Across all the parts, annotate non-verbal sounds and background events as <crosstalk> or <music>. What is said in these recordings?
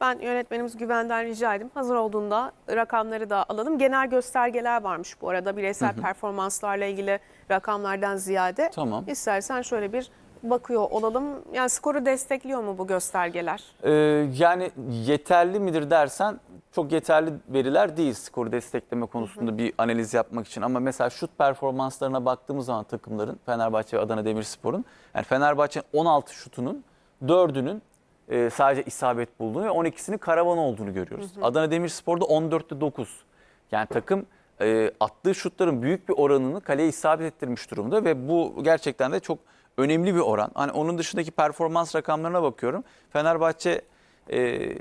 Ben yönetmenimiz Güven'den rica edeyim. Hazır olduğunda rakamları da alalım. Genel göstergeler varmış bu arada. Bireysel performanslarla ilgili rakamlardan ziyade. Tamam. İstersen şöyle bir bakıyor olalım. Yani skoru destekliyor mu bu göstergeler? Ee, yani yeterli midir dersen çok yeterli veriler değil skoru destekleme konusunda bir analiz yapmak için. Ama mesela şut performanslarına baktığımız zaman takımların Fenerbahçe ve Adana Demirspor'un yani Fenerbahçe'nin 16 şutunun 4'ünün e, sadece isabet bulduğunu ve 12'sinin karavan olduğunu görüyoruz. Adana Demirspor'da 14'te 9. Yani takım e, attığı şutların büyük bir oranını kaleye isabet ettirmiş durumda ve bu gerçekten de çok önemli bir oran. Hani onun dışındaki performans rakamlarına bakıyorum. Fenerbahçe e,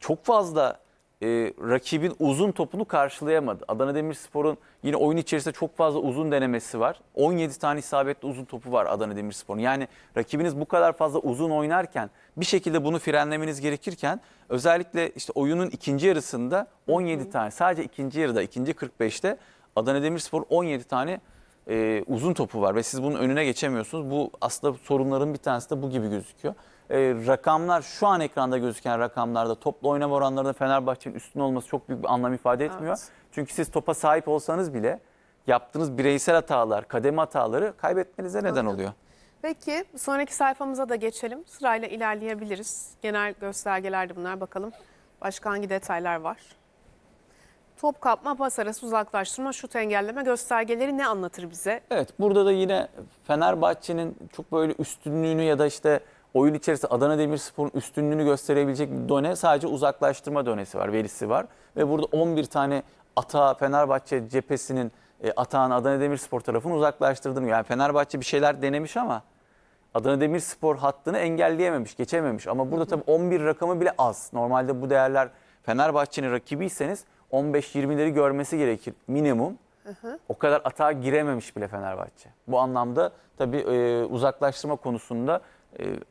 çok fazla e, rakibin uzun topunu karşılayamadı. Adana Demirspor'un yine oyun içerisinde çok fazla uzun denemesi var. 17 tane isabetli uzun topu var Adana Demirspor'un. Yani rakibiniz bu kadar fazla uzun oynarken bir şekilde bunu frenlemeniz gerekirken özellikle işte oyunun ikinci yarısında 17 tane sadece ikinci yarıda ikinci 45'te Adana Demirspor 17 tane e, uzun topu var ve siz bunun önüne geçemiyorsunuz. Bu aslında sorunların bir tanesi de bu gibi gözüküyor. E, rakamlar şu an ekranda gözüken rakamlarda toplu oynama oranlarında Fenerbahçe'nin üstün olması çok büyük bir anlam ifade etmiyor. Evet. Çünkü siz topa sahip olsanız bile yaptığınız bireysel hatalar, kademe hataları kaybetmenize neden oluyor. Peki sonraki sayfamıza da geçelim. Sırayla ilerleyebiliriz. Genel göstergelerdi bunlar. Bakalım başka hangi detaylar var? Top kapma, pas arası uzaklaştırma, şut engelleme göstergeleri ne anlatır bize? Evet burada da yine Fenerbahçe'nin çok böyle üstünlüğünü ya da işte oyun içerisinde Adana Demirspor'un üstünlüğünü gösterebilecek bir done sadece uzaklaştırma donesi var, verisi var. Ve burada 11 tane ata Fenerbahçe cephesinin e, atağını Adana Demirspor tarafını uzaklaştırdığını. Yani Fenerbahçe bir şeyler denemiş ama Adana Demirspor hattını engelleyememiş, geçememiş. Ama burada tabii 11 rakamı bile az. Normalde bu değerler Fenerbahçe'nin rakibiyseniz 15-20'leri görmesi gerekir minimum. O kadar atağa girememiş bile Fenerbahçe. Bu anlamda tabii e, uzaklaştırma konusunda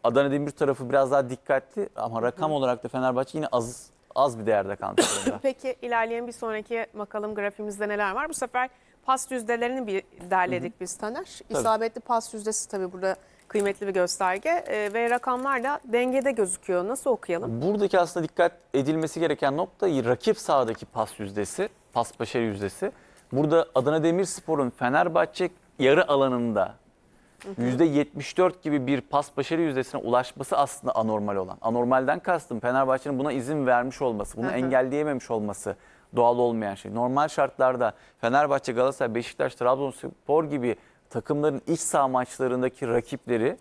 Adana Demir tarafı biraz daha dikkatli ama rakam olarak da Fenerbahçe yine az az bir değerde <coughs> durumda. Peki ilerleyen bir sonraki bakalım grafimizde neler var? Bu sefer pas yüzdelerini bir derledik biz Taner. İsabetli pas yüzdesi tabii burada kıymetli bir gösterge Ee, ve rakamlar da dengede gözüküyor. Nasıl okuyalım? Buradaki aslında dikkat edilmesi gereken nokta rakip sahadaki pas yüzdesi, pas başarı yüzdesi. Burada Adana Demirspor'un Fenerbahçe yarı alanında %74 gibi bir pas başarı yüzdesine ulaşması aslında anormal olan. Anormalden kastım Fenerbahçe'nin buna izin vermiş olması, bunu Hı hı. engelleyememiş olması doğal olmayan şey. Normal şartlarda Fenerbahçe, Galatasaray, Beşiktaş, Trabzonspor gibi takımların iç saha maçlarındaki rakipleri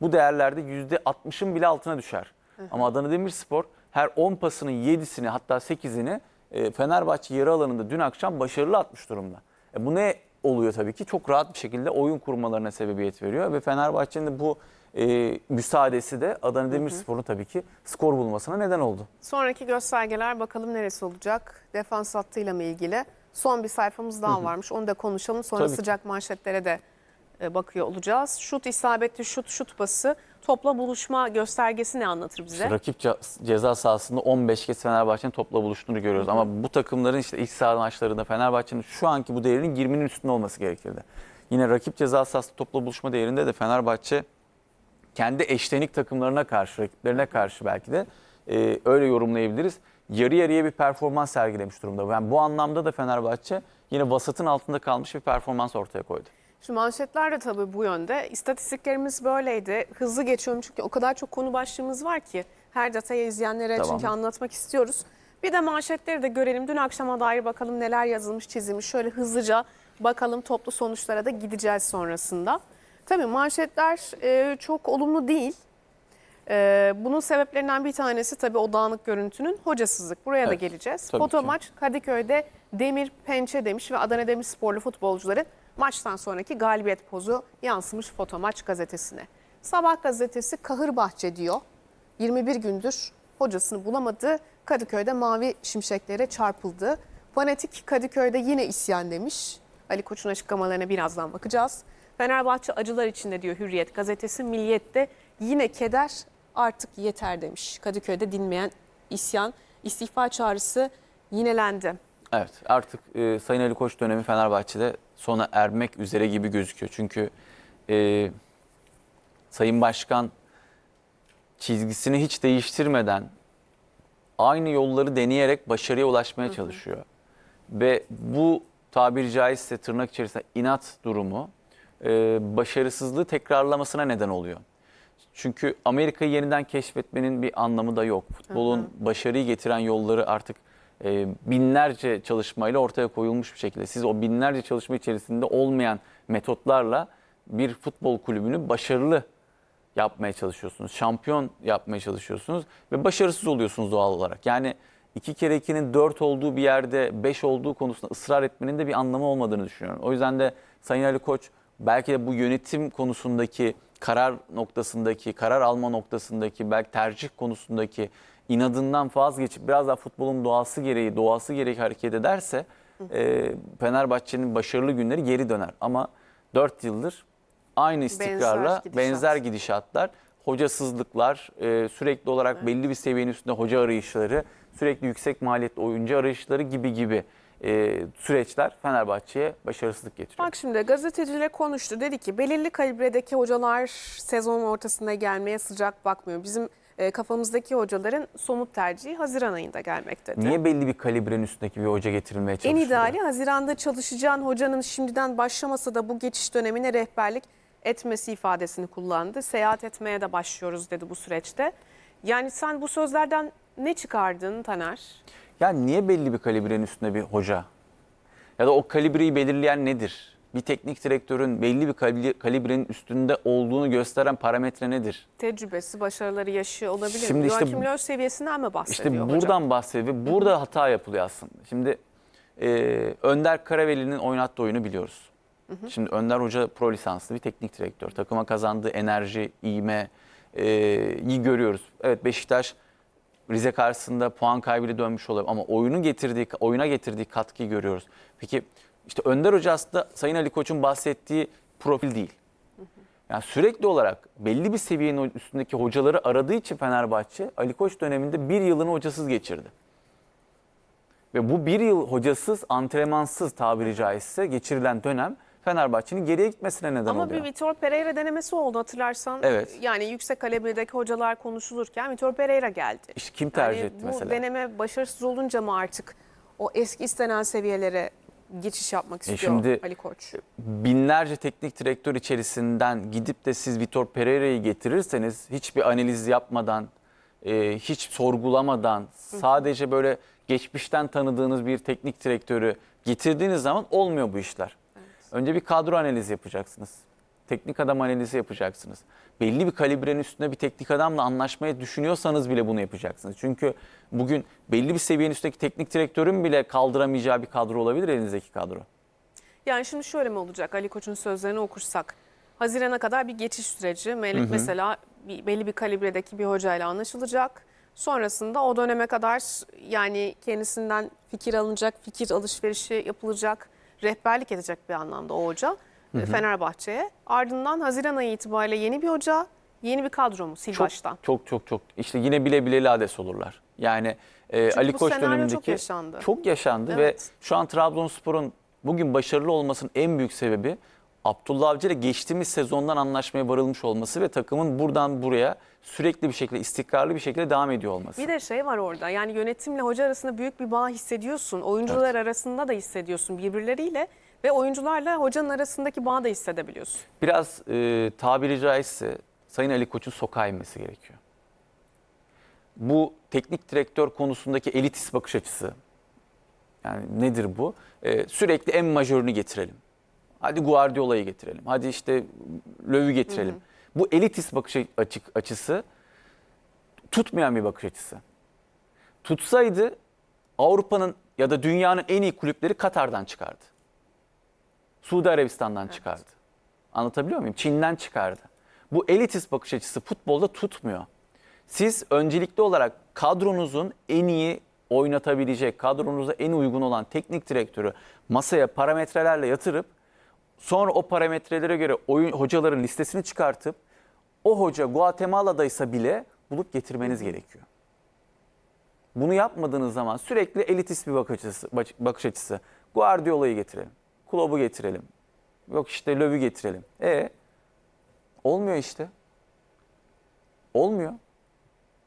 bu değerlerde %60'ın bile altına düşer. Ama Adana Demirspor her 10 pasının 7'sini hatta 8'ini e, Fenerbahçe yarı alanında dün akşam başarılı atmış durumda. E, bu ne oluyor tabii ki? Çok rahat bir şekilde oyun kurmalarına sebebiyet veriyor ve Fenerbahçe'nin de bu e, müsaadesi de Adana Demirspor'un tabii ki skor bulmasına neden oldu. Sonraki göstergeler bakalım neresi olacak? Defans hattıyla mı ilgili? Son bir sayfamız daha varmış. Onu da konuşalım. Sonra Tabii ki. sıcak manşetlere de e, bakıyor olacağız. Şut isabetli şut şut pası topla buluşma göstergesi ne anlatır bize? Rakip ce- ceza sahasında 15 kez Fenerbahçe'nin topla buluştuğunu görüyoruz. Ama bu takımların işte iç saha maçlarında Fenerbahçe'nin şu anki bu değerinin 20'nin üstünde olması gerekirdi. Yine rakip ceza sahasında topla buluşma değerinde de Fenerbahçe kendi eşlenik takımlarına karşı, rakiplerine karşı belki de e, öyle yorumlayabiliriz. Yarı yarıya bir performans sergilemiş durumda. Yani bu anlamda da Fenerbahçe yine vasatın altında kalmış bir performans ortaya koydu. Şu manşetler de tabii bu yönde. İstatistiklerimiz böyleydi. Hızlı geçiyorum çünkü o kadar çok konu başlığımız var ki. Her detayı izleyenlere Tamam. çünkü anlatmak istiyoruz. Bir de manşetleri de görelim. Dün akşama dair bakalım neler yazılmış, çizilmiş. Şöyle hızlıca bakalım toplu sonuçlara da gideceğiz sonrasında. Tabii manşetler e, çok olumlu değil. E, bunun sebeplerinden bir tanesi tabii o dağınık görüntünün hocasızlık. Buraya da Evet, geleceğiz. tabii Foto ki. maç Kadıköy'de Demir Pençe demiş ve Adana Demirsporlu futbolcuların maçtan sonraki galibiyet pozu yansımış Foto Maç gazetesine. Sabah gazetesi Kahırbahçe diyor. 21 gündür hocasını bulamadı. Kadıköy'de mavi şimşeklere çarpıldı. Fanatik Kadıköy'de yine isyan demiş. Ali Koç'un açıklamalarına birazdan bakacağız. Fenerbahçe acılar içinde diyor Hürriyet gazetesi. Milliyet'te yine keder artık yeter demiş. Kadıköy'de dinmeyen isyan, istifa çağrısı yinelendi. Evet artık e, Sayın Ali Koç dönemi Fenerbahçe'de sona ermek üzere gibi gözüküyor. Çünkü e, Sayın Başkan çizgisini hiç değiştirmeden aynı yolları deneyerek başarıya ulaşmaya çalışıyor. Ve bu tabiri caizse tırnak içerisinde inat durumu e, başarısızlığı tekrarlamasına neden oluyor. Çünkü Amerika'yı yeniden keşfetmenin bir anlamı da yok. Futbolun başarıyı getiren yolları artık e, binlerce çalışmayla ortaya koyulmuş bir şekilde. Siz o binlerce çalışma içerisinde olmayan metotlarla bir futbol kulübünü başarılı yapmaya çalışıyorsunuz. Şampiyon yapmaya çalışıyorsunuz ve başarısız oluyorsunuz doğal olarak. Yani iki kere ikinin dört olduğu bir yerde beş olduğu konusunda ısrar etmenin de bir anlamı olmadığını düşünüyorum. O yüzden de Sayın Ali Koç belki de bu yönetim konusundaki karar noktasındaki, karar alma noktasındaki, belki tercih konusundaki inadından vazgeçip biraz daha futbolun doğası gereği, doğası gereği hareket ederse e, Fenerbahçe'nin başarılı günleri geri döner. Ama 4 yıldır aynı istikrarla gidişat. benzer gidişatlar, hocasızlıklar, e, sürekli olarak belli bir seviyenin üstünde hoca arayışları, sürekli yüksek maliyetli oyuncu arayışları gibi gibi e, süreçler Fenerbahçe'ye başarısızlık getiriyor. Bak şimdi gazeteciyle konuştu. Dedi ki belirli kalibredeki hocalar sezon ortasında gelmeye sıcak bakmıyor. Bizim e, kafamızdaki hocaların somut tercihi Haziran ayında gelmek dedi. Niye belli bir kalibrenin üstündeki bir hoca getirilmeye En çalışılıyor? ideali Haziran'da çalışacağın hocanın şimdiden başlamasa da bu geçiş dönemine rehberlik etmesi ifadesini kullandı. Seyahat etmeye de başlıyoruz dedi bu süreçte. Yani sen bu sözlerden ne çıkardın Taner? Yani niye belli bir kalibrenin üstünde bir hoca? Ya da o kalibreyi belirleyen nedir? Bir teknik direktörün belli bir kalibrenin üstünde olduğunu gösteren parametre nedir? Tecrübesi, başarıları yaşıyor olabilir Şimdi işte Joachim Löw seviyesinden mi bahsediyor İşte hocam? buradan bahsediyor ve burada hata yapılıyor aslında. Şimdi e, Önder Karaveli'nin oynattığı oyunu biliyoruz. Şimdi Önder Hoca pro lisanslı bir teknik direktör. Takıma kazandığı enerji, iğme e, iyi görüyoruz. Evet Beşiktaş Rize karşısında puan kaybıyla dönmüş olabilir ama oyunu getirdiği oyuna getirdiği katkıyı görüyoruz. Peki işte Önder Hoca aslında Sayın Ali Koç'un bahsettiği profil değil. Yani sürekli olarak belli bir seviyenin üstündeki hocaları aradığı için Fenerbahçe Ali Koç döneminde bir yılını hocasız geçirdi. Ve bu bir yıl hocasız, antrenmansız tabiri caizse geçirilen dönem Fenerbahçe'nin geriye gitmesine neden Ama oluyor. bir Vitor Pereira denemesi oldu hatırlarsan. Evet. Yani yüksek kalibredeki hocalar konuşulurken Vitor Pereira geldi. İşte kim tercih yani etti bu mesela? deneme başarısız olunca mı artık o eski istenen seviyelere geçiş yapmak E istiyor şimdi- Ali Koç? binlerce teknik direktör içerisinden gidip de siz Vitor Pereira'yı getirirseniz hiçbir analiz yapmadan, e, hiç sorgulamadan sadece böyle geçmişten tanıdığınız bir teknik direktörü getirdiğiniz zaman olmuyor bu işler. Önce bir kadro analizi yapacaksınız. Teknik adam analizi yapacaksınız. Belli bir kalibrenin üstünde bir teknik adamla anlaşmayı düşünüyorsanız bile bunu yapacaksınız. Çünkü bugün belli bir seviyenin üstündeki teknik direktörün bile kaldıramayacağı bir kadro olabilir elinizdeki kadro. Yani şimdi şöyle mi olacak Ali Koç'un sözlerini okursak? Hazirana kadar bir geçiş süreci. Me- Mesela bir, belli bir kalibredeki bir hocayla anlaşılacak. Sonrasında o döneme kadar yani kendisinden fikir alınacak, fikir alışverişi yapılacak, rehberlik edecek bir anlamda o hoca Fenerbahçe'ye. Ardından Haziran ayı itibariyle yeni bir hoca, yeni bir kadro mu sil çok, baştan? Çok çok çok. İşte yine bile bile lades olurlar. Yani e, Çünkü Ali Koç senaryo çok dönemindeki yaşandı. çok yaşandı Evet. ve şu an Trabzonspor'un bugün başarılı olmasının en büyük sebebi Abdullah Avcı ile geçtiğimiz sezondan anlaşmaya varılmış olması ve takımın buradan buraya sürekli bir şekilde istikrarlı bir şekilde devam ediyor olması. Bir de şey var orada yani yönetimle hoca arasında büyük bir bağ hissediyorsun. Oyuncular arasında da hissediyorsun birbirleriyle ve oyuncularla hocanın arasındaki bağı da hissedebiliyorsun. Biraz e, tabiri caizse Sayın Ali Koç'un sokağa inmesi gerekiyor. Bu teknik direktör konusundaki elitist bakış açısı. Yani nedir bu? E, sürekli en majörünü getirelim. Hadi Guardiola'yı getirelim. Hadi işte Löw'ü getirelim. Bu elitist bakış açık açısı tutmayan bir bakış açısı. Tutsaydı Avrupa'nın ya da dünyanın en iyi kulüpleri Katar'dan çıkardı. Suudi Arabistan'dan çıkardı. Anlatabiliyor muyum? Çin'den çıkardı. Bu elitist bakış açısı futbolda tutmuyor. Siz öncelikli olarak kadronuzun en iyi oynatabilecek, kadronuza en uygun olan teknik direktörü masaya parametrelerle yatırıp sonra o parametrelere göre oyun, hocaların listesini çıkartıp o hoca Guatemala'daysa bile bulup getirmeniz gerekiyor. Bunu yapmadığınız zaman sürekli elitist bir bakış açısı. Bakış açısı. Guardiola'yı getirelim. Klopp'u getirelim. Yok işte Löw'ü getirelim. E olmuyor işte. Olmuyor.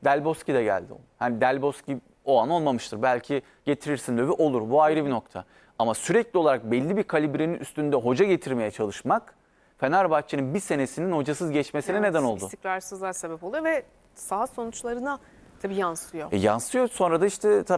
Del Bosque de geldi. Hani Del Bosque o an olmamıştır. Belki getirirsin lövi olur. Bu ayrı bir nokta. Ama sürekli olarak belli bir kalibrenin üstünde hoca getirmeye çalışmak Fenerbahçe'nin bir senesinin hocasız geçmesine neden oldu. İstikrarsızlığa sebep oluyor ve saha sonuçlarına tabii yansıyor. E yansıyor sonra da işte taraf